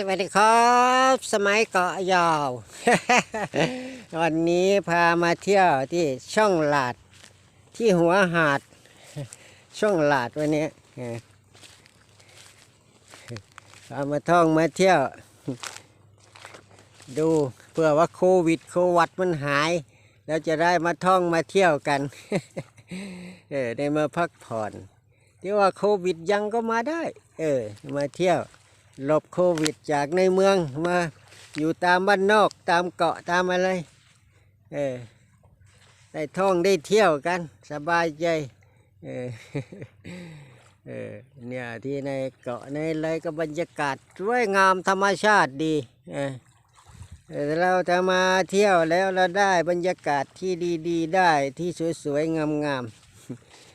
สวัสดีครับ สมัยเกาะยาว วันนี้พามาเที่ยวที่ช่องหลาดที่หัวหาด ช่องหลาดวันนี้พามาท่องมาเที่ยว ดูเพื่อว่าโควิดโควัดมันหาย แล้วจะได้มาท่องมาเที่ยวกันเออได้มาพักผ่อน ที่ว่าโควิดยังก็มาได้ เออ มาเที่ยว หลบโควิดจากในเมืองมาอยู่ตามบ้านนอกตามเกาะตามอะไร เออได้ท่องได้เที่ยวกันสบายใจ เออเออเนี่ยที่ในเกาะในอะไรก็บรรยากาศสวยงามธรรมชาติดีเออเออเราจะมาเที่ยวแล้วเราได้บรรยากาศที่ดีๆ ได้ที่สวยๆงามๆ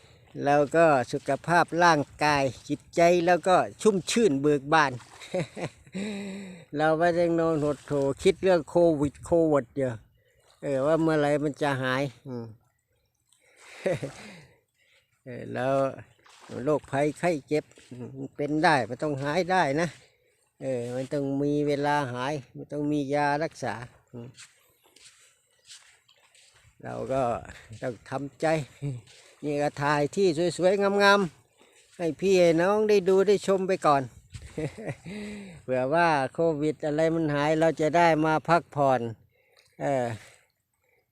แล้วก็สุขภาพร่างกายจิตใจแล้วก็ชุ่มชื่นเบิกบาน เราไม่ได้นอนหดโถคิดเรื่องโควิดโควิดเยอะเออว่าเมื่อไรมันจะหายเออแล้วโรคภัยไข้เจ็บเป็นได้มันต้องหายได้นะเออมันต้องมีเวลาหายมันต้องมียารักษาอื เราก็ต้องทำใจนี่ก็ถ่ายที่สวยๆงามๆให้พี่ให้น้องได้ดูได้ชมไปก่อนเผื่อว่าโควิดอะไรมันหายเราจะได้มาพักผ่อนเออ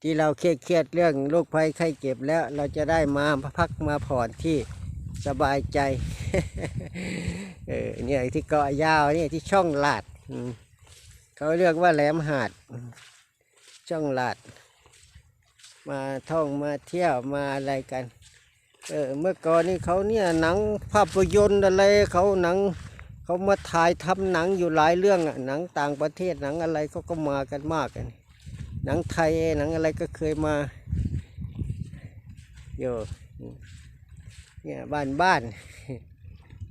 ที่เราเครียดเรื่องโรคภัยไข้เจ็บแล้วเราจะได้มาพักมาผ่อนที่สบายใจเออเนี่ยที่เกาะยาวเนี่ยที่ช่องลาดเขาเรียกว่าแหลมหาดช่องลาด มาท่องมาเที่ยวมาอะไรกัน เออเมื่อก่อนนี่เขาเนี่ยหนังภาพยนตร์อะไรเขาหนังเขามาถ่ายทำหนังอยู่หลายเรื่องอะหนังต่างประเทศหนังอะไรเขาก็มากันมากกัน หนังไทยหนังอะไรก็เคยมาอยู่เนี่ยบ้านบ้าน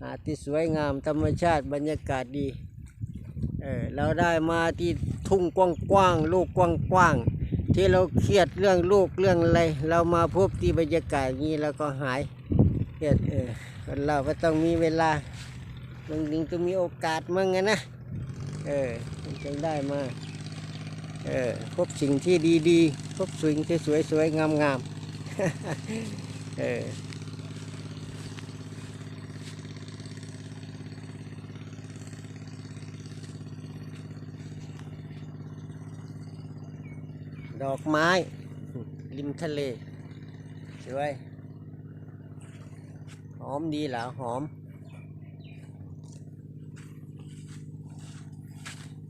หาที่สวยงามธรรมชาติบรรยากาศดี เออเราได้มาที่ทุ่งกว้างๆลูกกว้างๆ ที่เราเครียดเรื่องลูกเรื่องอะไร เรามาพบที่บรรยากาศนี้แล้วก็หายเครียดเออคนเราก็ต้องมีเวลาบางทีก็มีโอกาสมั่งไงนะเออมันจึงได้มาเออพบสิ่งที่ดีๆพบสิ่งที่สวยๆงามๆเออ ดอกไม้ ริมทะเล สวย หอมดีเหรอหอม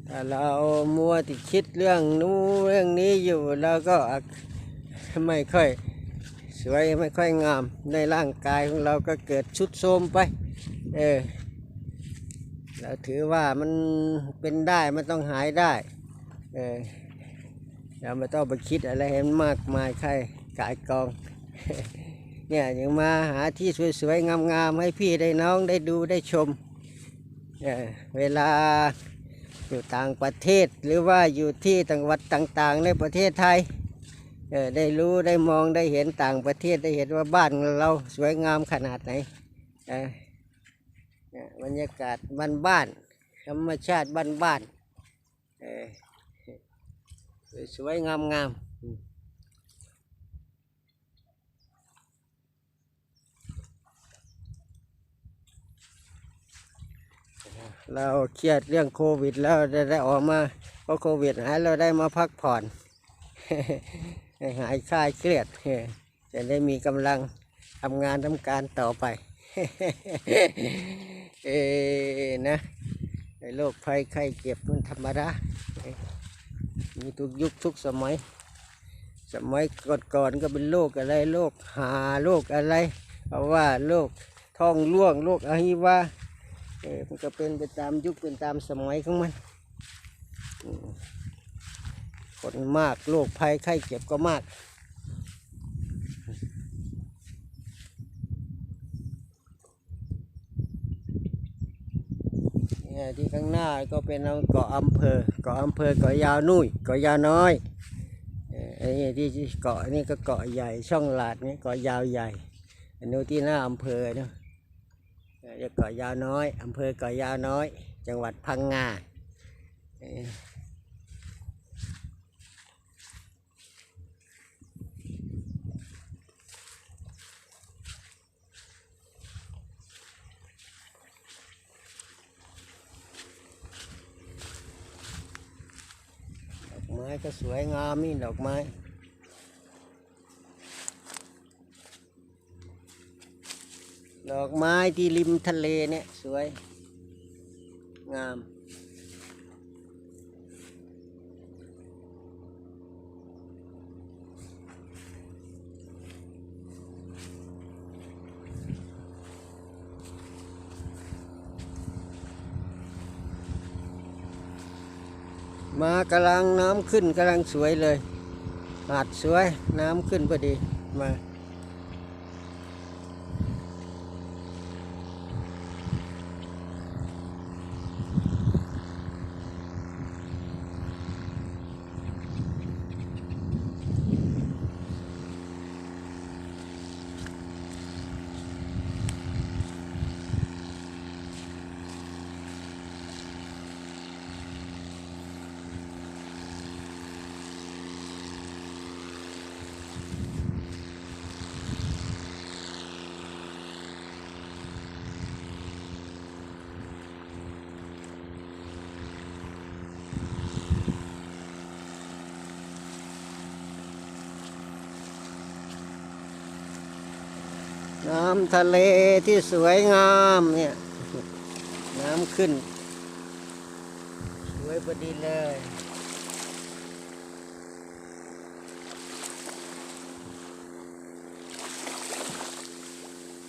ถ้าเรามัวติดคิดเรื่องนู้นเรื่องนี้อยู่เราก็ไม่ค่อยสวยไม่ค่อยงาม ในร่างกายของเราก็เกิดชุดโทมไป เออเราถือว่ามันเป็นได้มันต้องหายได้ เออ เราไม่ต้องไปคิดอะไรให้มันมากมายใครกายกอง เนี่ยยังมาหาที่สวยๆงามๆให้พี่ได้น้องได้ดูได้ชมเออเวลาอยู่ต่างประเทศหรือว่าอยู่ที่จังหวัดต่างๆ ในประเทศไทยเออได้รู้ได้มองได้เห็นต่างประเทศได้เห็นว่าบ้านเราสวยงามขนาดไหนเนี่ยบรรยากาศบ้านๆธรรมชาติบ้านๆเออ สวยงามงามเราเครียดเรื่องโควิดแล้วได้ได้ออกมาเพราะโควิดหายเราได้มาพักผ่อน หายคลายเครียดจะได้มีกำลังทำงานทำการต่อไป เออนะในโรคภัยไข้เจ็บมันธรรมดา มีทุกยุคทุกสมัย สมัยก่อนๆก็เป็นโรคอะไรโรคหาโรคอะไรเพราะว่าโรคท้องร่วงโรคอหิวาเออมันก็เป็นไปตามยุคเป็นตามสมัยของมันคนมากโรคภัยไข้เจ็บก็มาก เนี่ย ที่ข้างหน้าก็เป็นเกาะอำเภอเกาะอำเภอเกาะยาวนุ่ยเกาะยาวน้อยเอ่อไอ้นี่ที่เกาะนี่ก็เกาะใหญ่ช่องลาดนี่เกาะยาวใหญ่อันนู้นที่หน้าอำเภอเนาะเกเกาะยาวน้อยอำเภอเกาะยาวน้อย จังหวัดพังงา เอ่อดอกไม้ก็สวยงามนี่ดอกไม้ดอกไม้ที่ริมทะเลเนี่ยสวยงาม มากำลังน้ำขึ้นกำลังสวยเลย หาดสวยน้ำขึ้นพอดีมา น้ำทะเลที่สวยงามเนี่ย น้ำขึ้น สวยพอดีเลย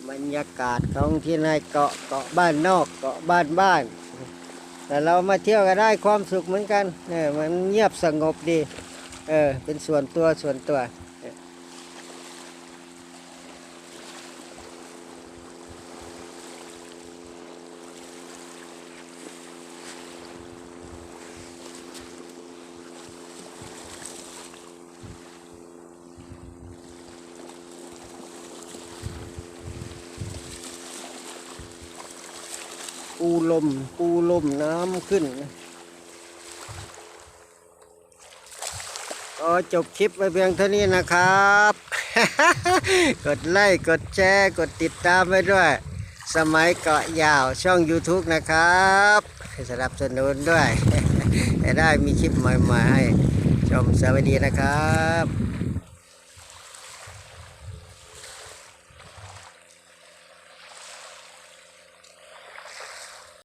บรรยากาศของที่ในเกาะเกาะบ้านนอกเกาะบ้านบ้าน แต่เรามาเที่ยวก็ได้ความสุขเหมือนกันเออมันเงียบสงบดี เออ เป็นส่วนตัวส่วนตัว ปูลม ปูลมน้ำขึ้นก็จบคลิปไปเพียงเท่านี้นะครับ กดไลค์ กดแชร์ กดติดตามไว้ด้วย สมัยเกาะยาวช่อง YouTube นะครับสนับสนุนด้วย จะได้มีคลิปใหม่ๆให้ชมสวัสดีนะครับ